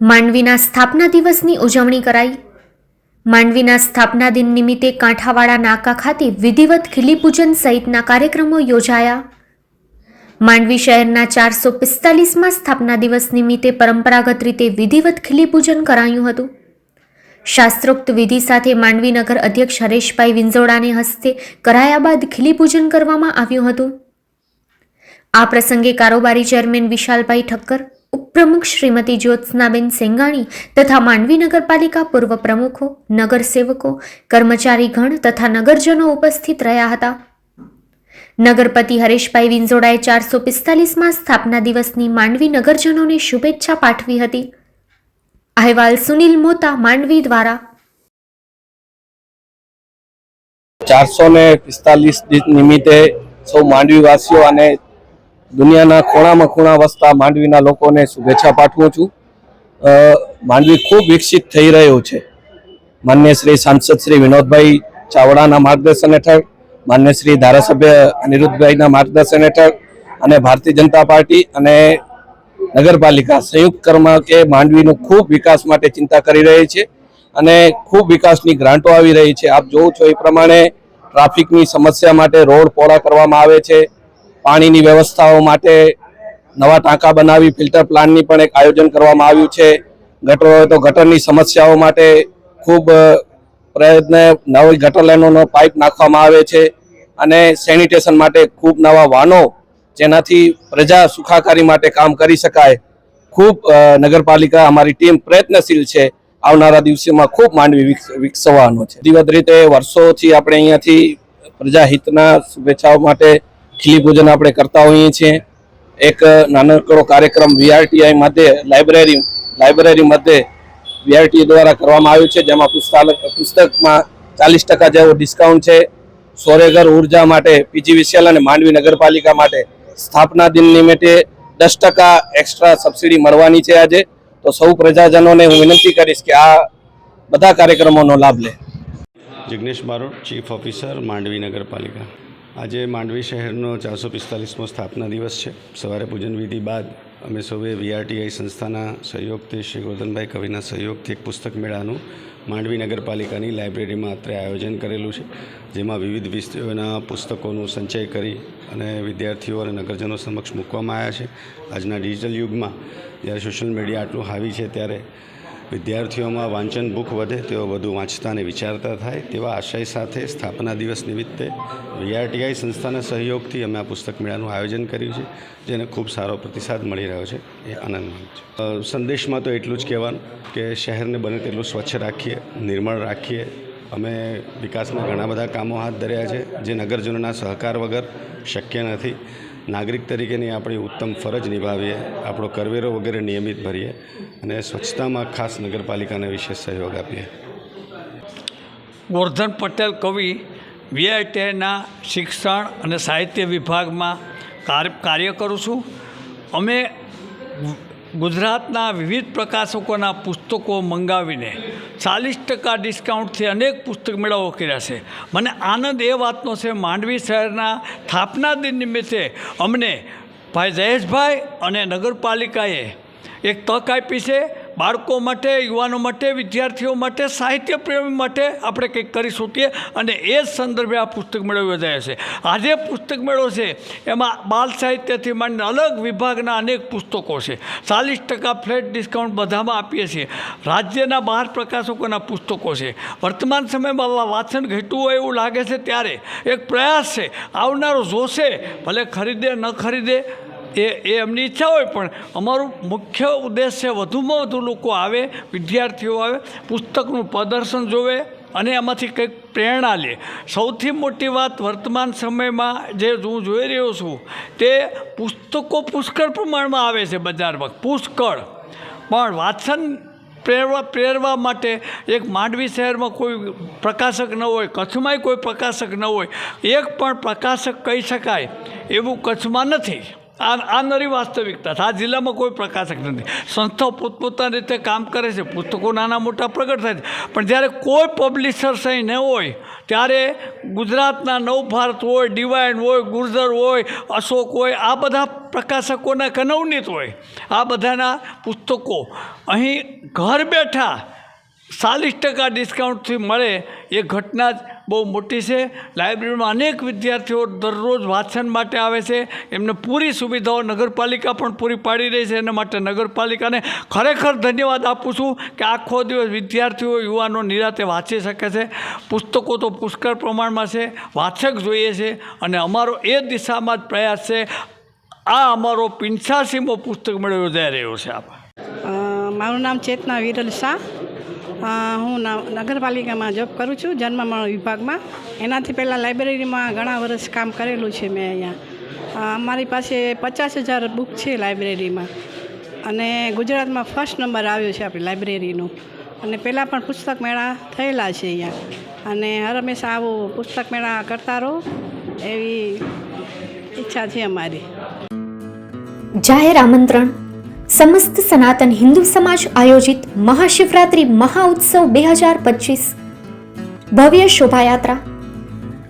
માંડવીના સ્થાપના દિવસની ઉજવણી કરાઈ. માંડવીના સ્થાપના દિન નિમિત્તે કાંઠાવાડા નાકા ખાતે વિધિવત ખીલીપૂજન સહિતના કાર્યક્રમો યોજાયા. માંડવી શહેરના ચારસો પિસ્તાલીસમાં સ્થાપના દિવસ નિમિત્તે પરંપરાગત રીતે વિધિવત ખીલીપૂજન કરાયું હતું. શાસ્ત્રોક્ત વિધિ સાથે માંડવી નગર અધ્યક્ષ હરેશભાઈ વિંજોડાને હસ્તે કરાયા બાદ ખીલીપૂજન કરવામાં આવ્યું હતું. આ પ્રસંગે કારોબારી ચેરમેન વિશાલભાઈ ઠક્કર ઉપપ્રમુખ શ્રીમતી જ્યોત્સનાબેન સેંગાણી તથા માંડવી નગરપાલિકા પૂર્વ પ્રમુખો, નગરસેવકો, કર્મચારીગણ તથા નગરજનો ઉપસ્થિત રહ્યા હતા. નગરપતિ હરેશભાઈ વિંઝોડાએ ચારસો પિસ્તાલીસમાં સ્થાપના દિવસની માંડવી નગરજનોને શુભેચ્છા પાઠવી હતી. અહેવાલ સુનિલ મોતા, માંડવી દ્વારા. ચારસો ને પિસ્તાલીસ નિમિત્તે સૌ માંડવીવાસીઓ અને દુનિયાના ખૂણામાં ખૂણા વસતા માંડવીના લોકોને શુભેચ્છા પાઠવું છું. માંડવી ખૂબ વિકસિત થઈ રહ્યું છે. માન્ય શ્રી સાંસદ શ્રી વિનોદભાઈ ચાવડાના માર્ગદર્શન હેઠળ, માન્ય શ્રી ધારાસભ્ય અનિરુદ્ધભાઈના માર્ગદર્શન હેઠળ અને ભારતીય જનતા પાર્ટી અને નગરપાલિકા સંયુક્ત કર્મ કે માંડવીનું ખૂબ વિકાસ માટે ચિંતા કરી રહી છે અને ખૂબ વિકાસની ગ્રાન્ટો આવી રહી છે. આપ જોઉં છો એ પ્રમાણે ટ્રાફિકની સમસ્યા માટે રોડ પહોળા કરવામાં આવે છે. પાણીની વ્યવસ્થાઓ માટે નવા ટાંકા બનાવી, ફિલ્ટર પ્લાન્ટની પણ એક આયોજન કરવામાં આવ્યું છે. ગટરો તો ગટરની સમસ્યાઓ માટે ખૂબ પ્રયત્ન નવી ગટર લાઈનોનો પાઇપ નાખવામાં આવે છે અને સેનિટેશન માટે ખૂબ નવા વાહનો જેનાથી પ્રજા સુખાકારી માટે કામ કરી શકાય. ખૂબ નગરપાલિકા અમારી ટીમ પ્રયત્નશીલ છે. આવનારા દિવસોમાં ખૂબ માંડવી વિકસ- વિકસવાનો છે. વિધિવત રીતે વર્ષોથી આપણે અહીંયાથી પ્રજાહિતના શુભેચ્છાઓ માટે ખીલી પૂજન આપણે કરતા હોઈએ છીએ. એક નાનકડો કાર્યક્રમ વીઆરટીઆઈ માટે લાઇબ્રેરી લાઇબ્રેરી માટે વીઆરટી દ્વારા કરવામાં આવ્યું છે, જેમાં પુસ્તક પુસ્તકમાં ચાલીસ ટકા જેવો ડિસ્કાઉન્ટ છે. સોરેગર ઊર્જા માટે પીજીવીસીએલ અને માંડવી નગરપાલિકા માટે સ્થાપના દિન નિમિત્તે દસ ટકા એક્સ્ટ્રા સબસિડી મળવાની છે આજે. તો સૌ પ્રજાજનોને હું વિનંતી કરીશ કે આ બધા કાર્યક્રમોનો લાભ લે. જિગ્નેશ બારોટ ચીફ ઓફિસર માંડવી નગરપાલિકા. આજે માંડવી શહેરનો ચારસો પિસ્તાલીસમો સ્થાપના દિવસ છે. સવારે પૂજન વિધિ બાદ અમે સૌએ વીઆરટીઆઈ સંસ્થાના સહયોગથી શ્રી ગોરધનભાઈ કવિના સહયોગથી એક પુસ્તક મેળાનું માંડવી નગરપાલિકાની લાઇબ્રેરીમાં અત્રે આયોજન કરેલું છે, જેમાં વિવિધ વિષયોના પુસ્તકોનું સંચય કરી અને વિદ્યાર્થીઓ અને નગરજનો સમક્ષ મૂકવામાં આવ્યા છે. આજના ડિજિટલ યુગમાં જ્યારે સોશિયલ મીડિયા આટલું હાવી છે ત્યારે વિદ્યાર્થીઓમાં વાંચન ભૂખ વધે તેઓ વધુ વાંચતા અને વિચારતા થાય તેવા આશય સાથે સ્થાપના દિવસ નિમિત્તે વીઆરટીઆઈ સંસ્થાના સહયોગથી અમે આ પુસ્તક મેળાનું આયોજન કર્યું છે, જેને ખૂબ સારો પ્રતિસાદ મળી રહ્યો છે. એ આનંદમાં છે. સંદેશમાં તો એટલું જ કહેવાનું કે શહેરને બને તેટલું સ્વચ્છ રાખીએ, નિર્મળ રાખીએ. અમે વિકાસના ઘણા બધા કામો હાથ ધર્યા છે, જે નગરજનોના સહકાર વગર શક્ય નથી. નાગરિક તરીકેની આપણી ઉત્તમ ફરજ નિભાવીએ, આપણો કરવેરો વગેરે નિયમિત ભરીએ અને સ્વચ્છતામાં ખાસ નગરપાલિકાને વિશેષ સહયોગ આપીએ. ગોરધન પટેલ કવિ, વીઆઈટીઆઈના શિક્ષણ અને સાહિત્ય વિભાગમાં કાર્ય કરું છું. અમે ગુજરાતના વિવિધ પ્રકાશકોના પુસ્તકો મંગાવીને ચાલીસ ટકા ડિસ્કાઉન્ટથી અનેક પુસ્તક મેળાઓ કર્યા છે. મને આનંદ એ વાતનો છે, માંડવી શહેરના સ્થાપના દિન નિમિત્તે અમને ભાઈ જયેશભાઈ અને નગરપાલિકાએ એક તક આપી છે. બાળકો માટે, યુવાનો માટે, વિદ્યાર્થીઓ માટે સાહિત્ય પ્રેમી માટે આપણે કંઈક કરી શકીએ અને એ જ સંદર્ભે આ પુસ્તક મેળો યોજાયો છે. આજે પુસ્તક મેળો છે, એમાં બાલ સાહિત્યથી માંડીને અલગ વિભાગના અનેક પુસ્તકો છે. ચાલીસ ટકા ફ્લેટ ડિસ્કાઉન્ટ બધામાં આપીએ છીએ. રાજ્યના બહાર પ્રકાશકોના પુસ્તકો છે. વર્તમાન સમયમાં વાંચન ઘટ્યું હોય એવું લાગે છે ત્યારે એક પ્રયાસ છે. આવનારો જોશે, ભલે ખરીદે, ન ખરીદે એ એ એમની ઈચ્છા હોય પણ અમારું મુખ્ય ઉદ્દેશ્ય વધુમાં વધુ લોકો આવે, વિદ્યાર્થીઓ આવે, પુસ્તકનું પ્રદર્શન જોવે અને એમાંથી કંઈક પ્રેરણા લે. સૌથી મોટી વાત વર્તમાન સમયમાં જે હું જોઈ રહ્યો છું, તે પુસ્તકો પુષ્કળ પ્રમાણમાં આવે છે બજારમાં. પુષ્કળ. પણ વાંચન પ્રેરવા પ્રેરવા માટે એક માંડવી શહેરમાં કોઈ પ્રકાશક ન હોય, કચ્છમાંય કોઈ પ્રકાશક ન હોય. એક પણ પ્રકાશક કહી શકાય, એવું કચ્છમાં નથી. આ આ નરી વાસ્તવિકતા આ જિલ્લામાં કોઈ પ્રકાશક નથી. સંસ્થાઓ પોતપોતાની રીતે કામ કરે છે. પુસ્તકો નાના મોટા પ્રગટ થાય છે. પણ જ્યારે કોઈ પબ્લિશર્સ અહીં ન હોય, ત્યારે ગુજરાતના નવભારત હોય ડિવાઇન હોય, ગુર્જર હોય, અશોક હોય, આ બધા પ્રકાશકોના કનવનીત હોય. આ બધાના પુસ્તકો અહીં ઘર બેઠા ચાલીસ ટકા ડિસ્કાઉન્ટથી મળે એ ઘટના જ બહુ મોટી છે. લાઇબ્રેરીમાં અનેક વિદ્યાર્થીઓ દરરોજ વાંચન માટે આવે છે. એમને પૂરી સુવિધાઓ નગરપાલિકા પણ પૂરી પાડી રહી છે. એના માટે નગરપાલિકાને ખરેખર ધન્યવાદ આપું છું કે આખો દિવસ વિદ્યાર્થીઓ, યુવાનો નિરાતે વાંચી શકે છે. પુસ્તકો તો પુષ્કળ પ્રમાણમાં છે. વાચક જોઈએ છે. અને અમારો એ દિશામાં જ પ્રયાસ છે. આ અમારો પંચ્યાસીમો પુસ્તક મેળો યોજાઈ રહ્યો છે આપ મારું નામ ચેતના વિરલ શાહ. હું નગરપાલિકામાં જોબ કરું છું જન્મમરણ વિભાગમાં. એનાથી પહેલાં લાઇબ્રેરીમાં ઘણા વર્ષ કામ કરેલું છે મેં અહીંયા. અમારી પાસે પચાસ હજાર બુક છે લાઇબ્રેરીમાં અને ગુજરાતમાં ફર્સ્ટ નંબર આવ્યો છે આપણી લાઇબ્રેરીનો અને પહેલાં પણ પુસ્તક મેળા થયેલા છે અહીંયા. અને હર હંમેશા આવું પુસ્તક મેળા કરતા રહો, એવી ઈચ્છા છે અમારી. જાહેર આમંત્રણ. સમસ્ત સનાતન હિન્દુ સમાજ આયોજિત મહાશિવરાત્રિ મહાઉત્સવ બે હજાર પચીસ. ભવ્ય શોભાયાત્રા.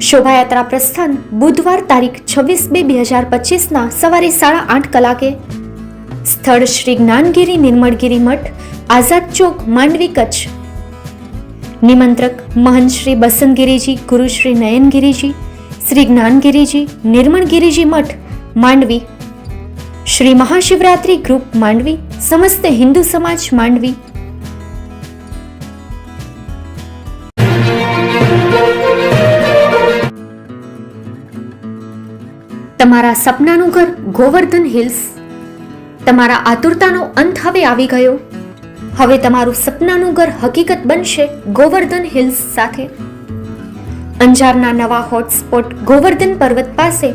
શોભાયાત્રા પ્રસ્થાન બુધવાર તારીખ છવ્વીસ બે બે હજાર પચીસના સવારે સાડા આઠ કલાકે. સ્થળ શ્રી જ્ઞાનગીરી નિર્મળગીરી મઠ, આઝાદ ચોક, માંડવી કચ્છ. નિમંત્રક મહંત શ્રી બસંતગીરીજી, ગુરુ શ્રી નયનગીરીજી, શ્રી જ્ઞાનગીરીજી, નિર્મળગીરીજી મઠ, માંડવી. શ્રી મહાશિવરાત્રિ ગ્રુપ માંડવી, સમસ્ત હિન્દુ સમાજ માંડવી. તમારા સપનાનું ઘર ગોવર્ધન હિલ્સ. તમારા આતુરતાનો અંત હવે આવી ગયો. હવે તમારું સપનાનું ઘર હકીકત બનશે ગોવર્ધન હિલ્સ સાથે. અંજારના નવા હોટસ્પોટ ગોવર્ધન પર્વત પાસે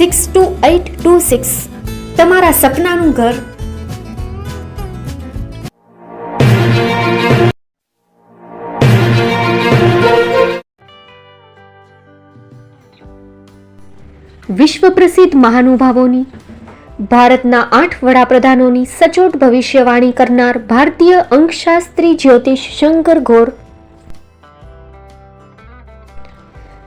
six two eight two six. તમારા સપનાનું ઘર. વિશ્વ પ્રસિદ્ધ મહાનુભાવોની, ભારતના આઠ વડાપ્રધાનોની સચોટ ભવિષ્યવાણી કરનાર ભારતીય અંકશાસ્ત્રી જ્યોતિષ શંકર ઘોર